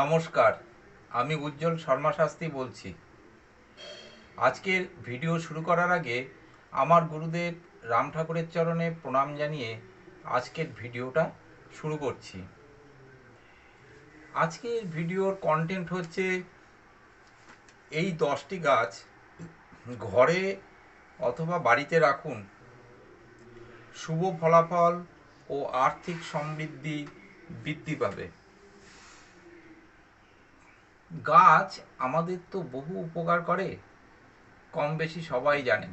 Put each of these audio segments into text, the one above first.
নমস্কার, আমি উজ্জ্বল শর্মা শাস্ত্রী বলছি। আজকের ভিডিও শুরু করার আগে আমার গুরুদেব রাম ঠাকুরের চরণে প্রণাম জানিয়ে আজকের ভিডিওটা শুরু করছি। আজকের ভিডিওর কন্টেন্ট হচ্ছে এই দশটি গাছ ঘরে অথবা বাড়িতে রাখুন। শুভ ফলাফল ও আর্থিক সমৃদ্ধি বৃদ্ধি পাবে। গাছ আমাদের তো বহু উপকার করে, কম বেশি সবাই জানেন।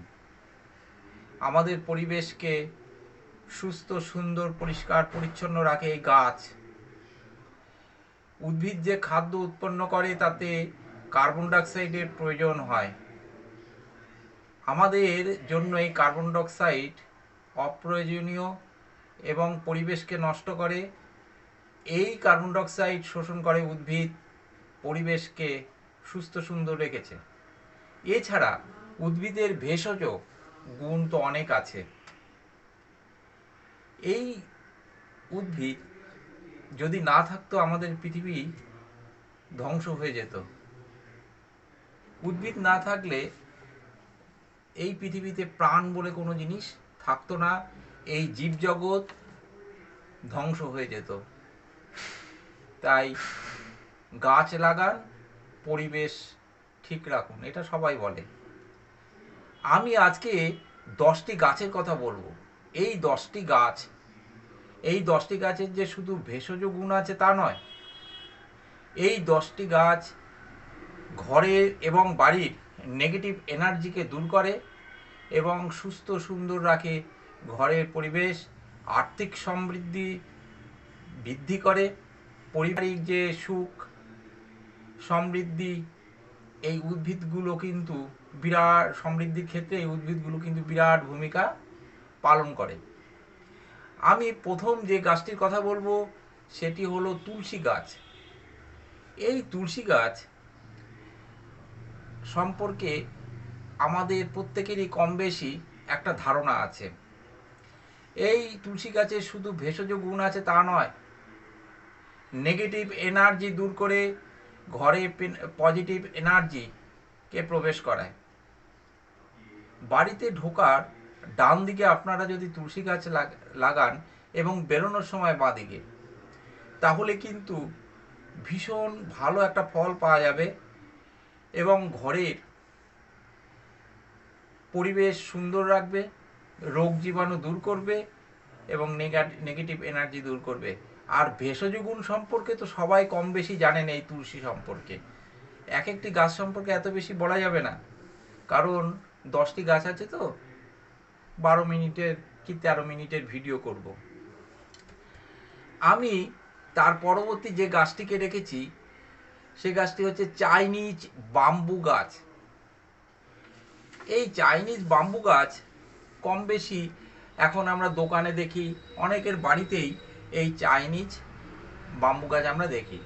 আমাদের পরিবেশকে সুস্থ, সুন্দর, পরিষ্কার, পরিচ্ছন্ন রাখে এই গাছ। উদ্ভিদ যে খাদ্য উৎপন্ন করে তাতে কার্বন ডাইঅক্সাইডের প্রয়োজন হয়। আমাদের জন্য এই কার্বন ডাইঅক্সাইড অপ্রয়োজনীয় এবং পরিবেশকে নষ্ট করে, এই কার্বন ডাইঅক্সাইড শোষণ করে উদ্ভিদ। পরিবেশকে সুস্থ সুন্দর রেখেছে। এছাড়া উদ্ভিদের ভেষজ গুণ তো অনেক আছে। এই উদ্ভিদ যদি না থাকতো আমাদের পৃথিবী ধ্বংস হয়ে যেত। উদ্ভিদ না থাকলে এই পৃথিবীতে প্রাণ বলে কোনো জিনিস থাকতো না, এই জীবজগৎ ধ্বংস হয়ে যেত। তাই গাছ লাগান, পরিবেশ ঠিক রাখুন, এটা সবাই বলে। আমি আজকে দশটি গাছের কথা বলব। এই দশটি গাছ, এই দশটি গাছের যে শুধু ভেষজ গুণ আছে তা নয়, এই দশটি গাছ ঘরের এবং বাড়ির নেগেটিভ এনার্জিকে দূর করে এবং সুস্থ, সুন্দর রাখে, ঘরের পরিবেশ, আর্থিক সমৃদ্ধি বৃদ্ধি করে, পারিবারিক যে সুখ সমৃদ্ধি, এই উদ্ভিদগুলো কিন্তু বিরাট সমৃদ্ধির ক্ষেত্রে এই উদ্ভিদগুলো কিন্তু বিরাট ভূমিকা পালন করে। আমি প্রথম যে গাছটির কথা বলব, সেটি হলো তুলসী গাছ। এই তুলসী গাছ সম্পর্কে আমাদের প্রত্যেকেরই কম বেশি একটা ধারণা আছে। এই তুলসী গাছের শুধু ভেষজ গুণ আছে তা নয় নেগেটিভ এনার্জি দূর করে ঘরে পজিটিভ এনার্জিকে প্রবেশ করায়। বাড়িতে ঢোকার ডান দিকে আপনারা যদি তুলসী গাছ লাগান এবং বেরোনোর সময় বাঁ দিকে, তাহলে কিন্তু ভীষণ ভালো একটা ফল পাওয়া যাবে এবং ঘরের পরিবেশ সুন্দর রাখবে, রোগ জীবাণু দূর করবে এবং নেগেটিভ এনার্জি দূর করবে। আর ভেষজ গুণ সম্পর্কে তো সবাই কম বেশি জানেন এই তুলসী সম্পর্কে। এক একটি গাছ সম্পর্কে এত বেশি বলা যাবে না। কারণ দশটি গাছ আছে তো, বারো মিনিটের কি তেরো মিনিটের ভিডিও করব। আমি তার পরবর্তী যে গাছটিকে রেখেছি, সে গাছটি হচ্ছে চাইনিজ বাম্বু গাছ। এই চাইনিজ বাম্বু গাছ কম বেশি এখন আমরা দোকানে দেখি, অনেকের বাড়িতেই এই চাইনিজ বাম্বু গাছ আমরা দেখি।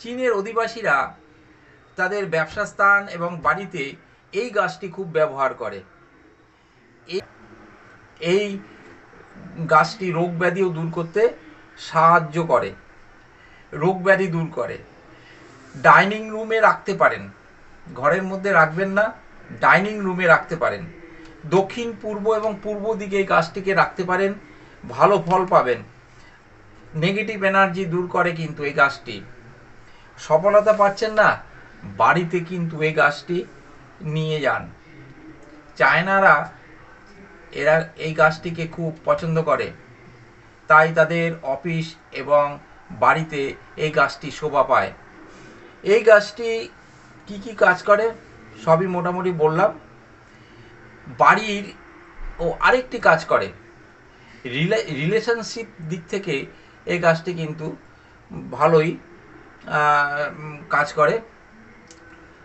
চীনের অধিবাসীরা তাদের ব্যবসা স্থান এবং বাড়িতে এই গাছটি খুব ব্যবহার করে। এই গাছটি রোগ ব্যাধিও দূর করতে সাহায্য করে। রোগ ব্যাধি দূর করে। ডাইনিং রুমে রাখতে পারেন। ঘরের মধ্যে রাখবেন না, ডাইনিং রুমে রাখতে পারেন। দক্ষিণ, পূর্ব এবং পূর্ব দিকে এই গাছটিকে রাখতে পারেন। ভালো ফল পাবেন। নেগেটিভ এনার্জি দূর করে কিন্তু এই গাছটি। সফলতা পাচ্ছেন না, বাড়িতে কিন্তু এই গাছটি নিয়ে যান। চায়নারা এরা এই গাছটিকে খুব পছন্দ করে। তাই তাদের অফিস এবং বাড়িতে এই গাছটি শোভা পায়। এই গাছটি কি কি কাজ করে? সবই মোটামুটি বললাম। বাড়ির ও আরেকটি কাজ করে। রিলেশনশিপ দিক থেকে এই গাছটি কিন্তু ভালোই কাজ করে।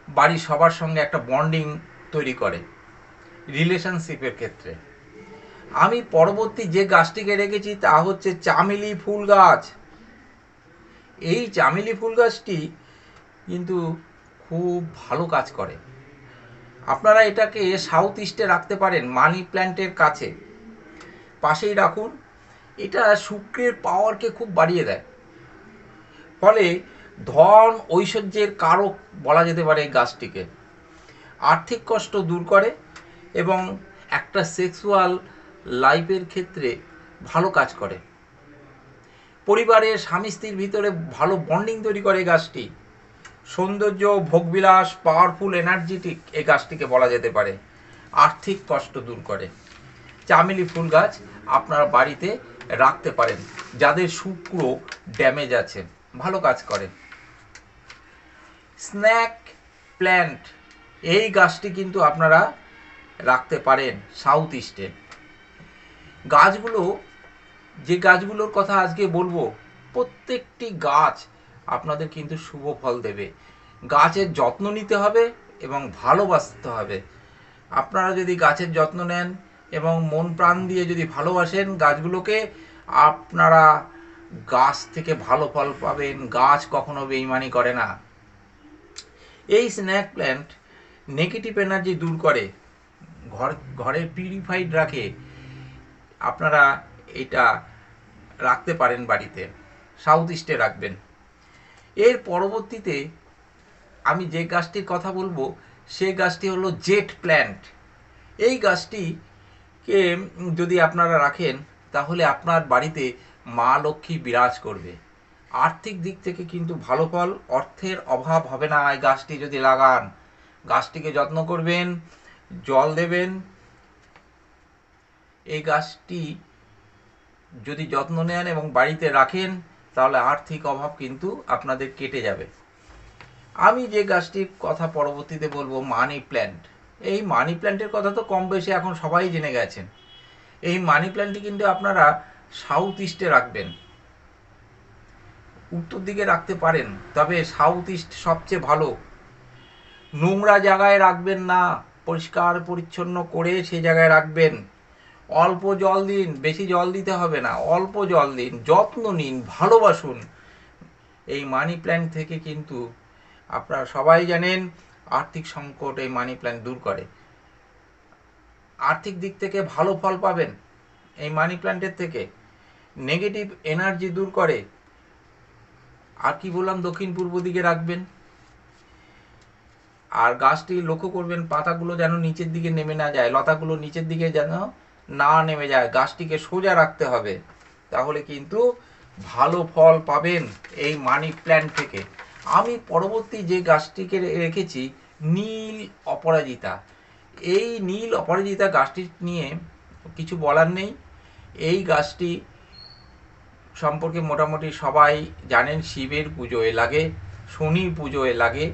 বাড়ির সবার সঙ্গে একটা বন্ডিং তৈরি করে রিলেশনশিপের ক্ষেত্রে। আমি পরবর্তী যে গাছটিকে রেখেছি তা হচ্ছে চামেলি ফুল গাছ। এই চামেলি ফুল গাছটি কিন্তু খুব ভালো কাজ করে। আপনারা এটাকে সাউথ ইস্টে রাখতে পারেন, মানি প্ল্যান্টের কাছে। পাশেই রাখুন। এটা শুক্রের পাওয়ারকে খুব বাড়িয়ে দেয়। ফলে ধন ঐশ্বর্যের কারক বলা যেতে পারে এই গাছটিকে। আর্থিক কষ্ট দূর করে এবং একটা সেক্সুয়াল লাইফের ক্ষেত্রে ভালো কাজ করে। পরিবারের স্বামী স্ত্রীর ভিতরে ভালো বন্ডিং তৈরি করে গাছটি। সৌন্দর্য, ভোগবিলাস পাওয়ারফুল এনার্জেটিক এই গাছটিকে বলা যেতে পারে। আর্থিক কষ্ট দূর করে। চামেলি ফুল গাছ আপনার বাড়িতে রাখতে পারেন। যাদের শুক্র ড্যামেজ আছে, ভালো কাজ করে। স্ন্যাক প্ল্যান্ট, এই গাছটি কিন্তু আপনারা রাখতে পারেন সাউথ ইস্টে। গাছগুলো, যে গাছগুলোর কথা আজকে বলব, প্রত্যেকটি গাছ আপনাদের কিন্তু শুভ ফল দেবে। গাছের যত্ন নিতে হবে এবং ভালোবাসতে হবে। আপনারা যদি গাছের যত্ন নেন এবং মন প্রাণ দিয়ে যদি ভালোবাসেন গাছগুলোকে, আপনারা গাছ থেকে ভালো ফল পাবেন। গাছ কখনো বেইমানি করে না। এই স্ন্যাক প্ল্যান্ট নেগেটিভ এনার্জি দূর করে। ঘর, ঘরে পিউরিফাইড রাখে। আপনারা এটা রাখতে পারেন বাড়িতে। সাউথ ইস্টে রাখবেন। এর পরবর্তীতে আমি যে গাছটির কথা বলব, সে গাছটি হলো জেট প্ল্যান্ট। এই গাছটিকে যদি আপনারা রাখেন, তাহলে আপনার বাড়িতে মা লক্ষ্মী বিরাজ করবে। আর্থিক দিক থেকে কিন্তু ভালো ফল, অর্থের অভাব হবে না এই গাছটি যদি লাগান। গাছটিকে যত্ন করবেন, জল দেবেন। এই গাছটি যদি যত্ন নেন এবং বাড়িতে রাখেন, তাহলে আর্থিক অভাব কিন্তু আপনাদের কেটে যাবে। আমি যে গাছটির কথা পরবর্তীতে বলব মানি প্ল্যান্ট এই মানি প্ল্যান্টের কথা তো কম বেশি এখন সবাই জেনে গেছেন। এই মানি প্ল্যান্টটি কিন্তু আপনারা সাউথ ইস্টে রাখবেন। উত্তর দিকে রাখতে পারেন, তবে সাউথ ইস্ট সবচেয়ে ভালো। নোংরা জায়গায় রাখবেন না, পরিষ্কার পরিচ্ছন্ন করে সে জায়গায় রাখবেন। অল্প জল দিন, বেশি জল দিতে হবে না, অল্প জল দিন, যত্ন নিন, ভালোবাসুন। এই মানি প্ল্যান্ট থেকে কিন্তু আপনারা সবাই জানেন আর্থিক সংকট এই মানি প্ল্যান্ট দূর করে। আর্থিক দিক থেকে ভালো ফল পাবেন এই মানি প্ল্যান্টের থেকে। নেগেটিভ এনার্জি দূর করে। আর কি বললাম, দক্ষিণ পূর্ব দিকে রাখবেন। আর গাছটি লক্ষ্য করবেন, পাতাগুলো যেন নিচের দিকে নেমে না যায়, লতাগুলো নিচের দিকে যেন না নেমে যায়। গাছটিকে সোজা রাখতে হবে। তাহলে কিন্তু ভালো ফল পাবেন এই মানি প্ল্যান্ট থেকে। আমি পরবর্তী যে গাছটিকে রেখেছি, নীল অপরাজিতা। এই নীল অপরাজিতা গাছটি নিয়ে কিছু বলার নেই। এই গাছটি সম্পর্কে মোটামুটি সবাই জানেন, শিবের পুজোয় লাগে শনি পুজোয় লাগে।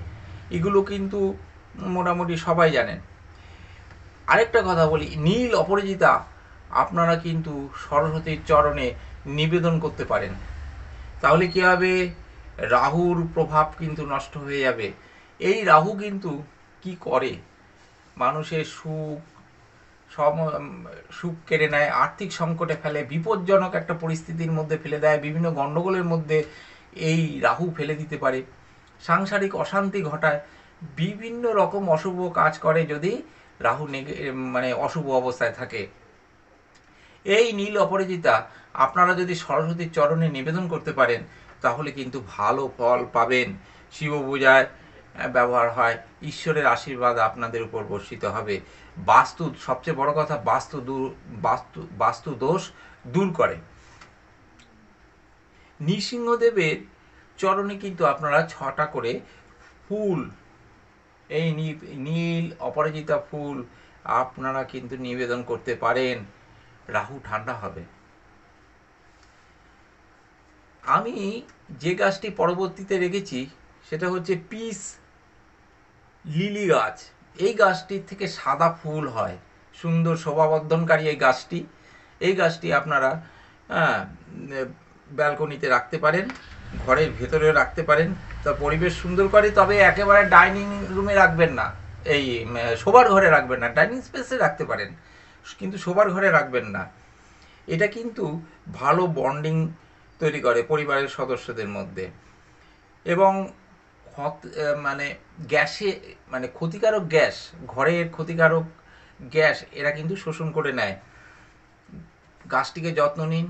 এগুলো কিন্তু মোটামুটি সবাই জানেন। আরেকটা কথা বলি, নীল অপরাজিতা আপনারা কিন্তু সরস্বতীর চরণে নিবেদন করতে পারেন। তাহলে কী হবে? রাহুর প্রভাব কিন্তু নষ্ট হয়ে যাবে। এই রাহু কিন্তু কি করে? মানুষের সুখ, সম, সুখ কেড়ে নেয়, আর্থিক সংকটে ফেলে, বিপজ্জনক একটা পরিস্থিতির মধ্যে ফেলে দেয়, বিভিন্ন গণ্ডগোলের মধ্যে এই রাহু ফেলে দিতে পারে। সাংসারিক অশান্তি ঘটায়, বিভিন্ন রকম অশুভ কাজ করে যদি রাহু মানে অশুভ অবস্থায় থাকে। এই নীল অপরাজিতা, আপনারা যদি সরস্বতীর চরণে নিবেদন করতে পারেন তাহলে কিন্তু ভালো ফল পাবেন। শিব পূজায় ব্যবহার হয়। ঈশ্বরের আশীর্বাদ আপনাদের উপর বর্ষিত হবে। বাস্তু, সবচেয়ে বড় কথা, বাস্তু দূর, বাস্তু বাস্তু দোষ দূর করে। নৃসিংহদেবের চরণে কিন্তু আপনারা ছটা করে ফুল, এই নীল অপরাজিতা ফুল আপনারা কিন্তু নিবেদন করতে পারেন। রাহু ঠান্ডা হবে। আমি যে গাছটি পরবর্তীতে রেখেছি, সেটা হচ্ছে পিস লিলি গাছ। এই গাছটির থেকে সাদা ফুল হয়। সুন্দর শোভাবর্ধনকারী এই গাছটি। এই গাছটি আপনারা ব্যালকনিতে রাখতে পারেন, ঘরের ভেতরে রাখতে পারেন। তা পরিবেশ সুন্দর করে, তবে একেবারে ডাইনিং রুমে রাখবেন না। এই শোবার ঘরে রাখবেন না। ডাইনিং স্পেসে রাখতে পারেন। কিন্তু শোবার ঘরে রাখবেন না। এটা কিন্তু ভালো বন্ডিং তৈরি করে পরিবারের সদস্যদের মধ্যে। এবং মানে গ্যাসে মানে ক্ষতিকারক গ্যাস ঘরের ক্ষতিকারক গ্যাস এরা কিন্তু শোষণ করে নেয়। গাছটিকে যত্ন নিন,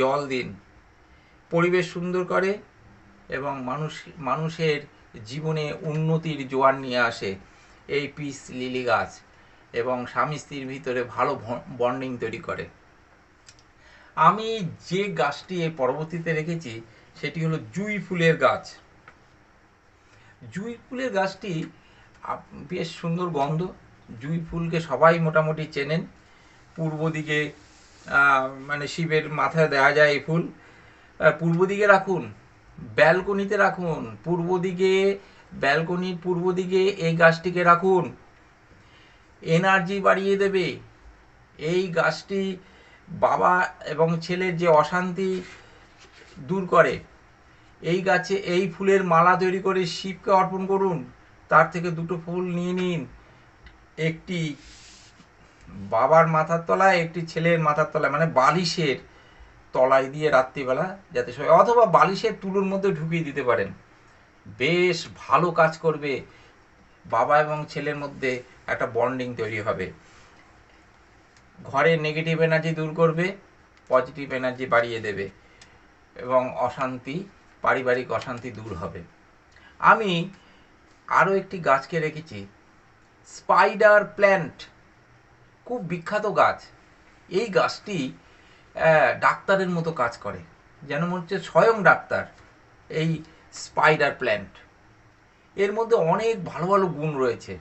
জল দিন, পরিবেশ সুন্দর করে এবং মানুষ, মানুষের জীবনে উন্নতির জোয়ার নিয়ে আসে এই পিস লিলি গাছ এবং স্বামী স্ত্রীর ভিতরে ভালো বন্ডিং তৈরি করে। আমি যে গাছটি এই পরবর্তীতে রেখেছি, সেটি হলো জুই ফুলের গাছ। জুই ফুলের গাছটি বেশ সুন্দর গন্ধ। জুই ফুলকে সবাই মোটামুটি চেনেন। পূর্ব দিকে মানে শিবের মাথায় দেওয়া যায় এই ফুল। পূর্ব দিকে রাখুন, ব্যালকনিতে রাখুন, পূর্ব দিকে ব্যালকনির পূর্ব দিকে এই গাছটিকে রাখুন। এনার্জি বাড়িয়ে দেবে। এই গাছটি বাবা এবং ছেলের যে অশান্তি দূর করে, এই গাছে এই ফুলের মালা তৈরি করে শিবকে অর্পণ করুন। তার থেকে দুটো ফুল নিয়ে নিন। একটি বাবার মাথার তলায়, একটি ছেলের মাথার তলায় মানে বালিশের তলায় দিয়ে রাত্রিবেলা যাতে শোয় অথবা বালিশের তুলোর মধ্যে ঢুকিয়ে দিতে পারেন। বেশ ভালো কাজ করবে। বাবা এবং ছেলের মধ্যে একটা বন্ডিং তৈরি হবে। ঘরের নেগেটিভ এনার্জি দূর করবে পজিটিভ এনার্জি বাড়িয়ে দেবে এবং অশান্তি, পারিবারিক অশান্তি দূর হবে। আমি আরও একটি গাছকে রেখেছি স্পাইডার প্ল্যান্ট খুব বিখ্যাত গাছ। এই গাছটি ডাক্তারের মতো কাজ করে, যেন মনে হচ্ছে স্বয়ং ডাক্তার এই স্পাইডার প্ল্যান্ট এর মধ্যে অনেক ভালো ভালো গুণ রয়েছে।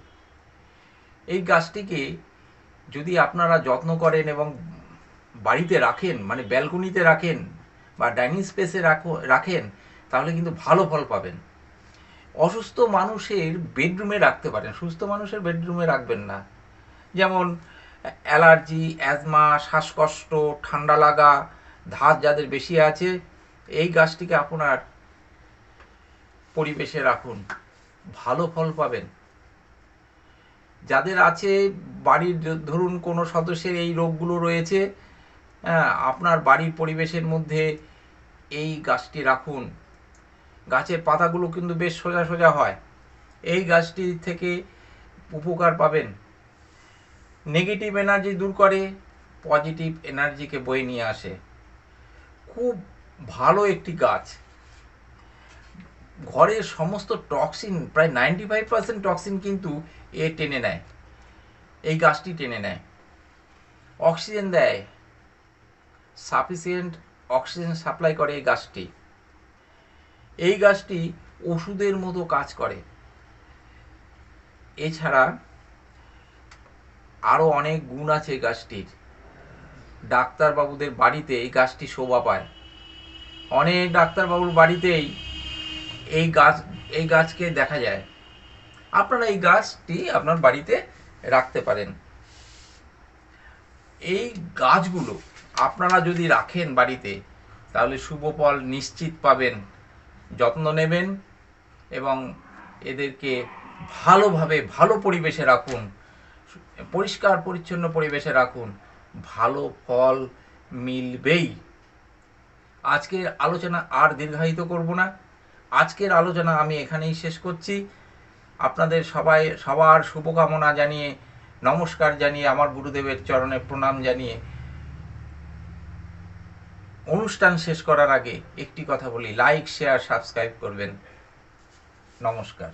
এই গাছটিকে যদি আপনারা যত্ন করেন এবং বাড়িতে রাখেন মানে ব্যালকনিতে রাখেন বা ডাইনিং স্পেসে রাখেন, তাহলে কিন্তু ভালো ফল পাবেন। অসুস্থ মানুষের বেডরুমে রাখতে পারেন। সুস্থ মানুষের বেডরুমে রাখবেন না। যেমন, অ্যালার্জি, অ্যাজমা, শ্বাসকষ্ট, ঠান্ডা লাগা, ধাত যাদের বেশি আছে, এই গাছটিকে আপনার পরিবেশে রাখুন। ভালো ফল পাবেন। যাদের আছে বাড়ির ধরুন কোনো সদস্যের এই রোগগুলো রয়েছে হ্যাঁ, আপনার বাড়ির পরিবেশের মধ্যে এই গাছটি রাখুন। গাছের পাতাগুলো কিন্তু বেশ সোজা সোজা হয়। এই গাছটি থেকে উপকার পাবেন। নেগেটিভ এনার্জি দূর করে পজিটিভ এনার্জিকে বয়ে নিয়ে আসে। খুব ভালো একটি গাছ। ঘরের সমস্ত টক্সিন প্রায় নাইনটি ফাইভ পার্সেন্ট টক্সিন কিন্তু এ টেনে নেয়, এই গাছটি টেনে নেয়। অক্সিজেন দেয়, সাফিসিয়েন্ট অক্সিজেন সাপ্লাই করে এই গাছটি। এই গাছটি ওষুধের মতো কাজ করে। এছাড়া আরও অনেক গুণ আছে গাছটির। ডাক্তারবাবুদের বাড়িতে এই গাছটি শোভা পায়। অনেক ডাক্তারবাবুর বাড়িতেই এই গাছ, এই গাছকে দেখা যায়। আপনারা এই গাছটি আপনার বাড়িতে রাখতে পারেন। এই গাছগুলো আপনারা যদি রাখেন বাড়িতে, তাহলে শুভ ফল নিশ্চিত পাবেন, যত্ন নেবেন এবং এদেরকে ভালোভাবে, ভালো পরিবেশে রাখুন, পরিষ্কার, পরিচ্ছন্ন পরিবেশে রাখুন, ভালো ফল মিলবেই। আজকের আলোচনা আর দীর্ঘায়িত করব না। আজকের আলোচনা আমি এখানেই শেষ করছি। আপনাদের সবাই, সবার শুভকামনা জানিয়ে, নমস্কার জানিয়ে, আমার গুরুদেবের চরণে প্রণাম জানিয়ে, অনুষ্ঠান শেষ করার আগে একটি কথা বলি লাইক শেয়ার সাবস্ক্রাইব করবেন। নমস্কার।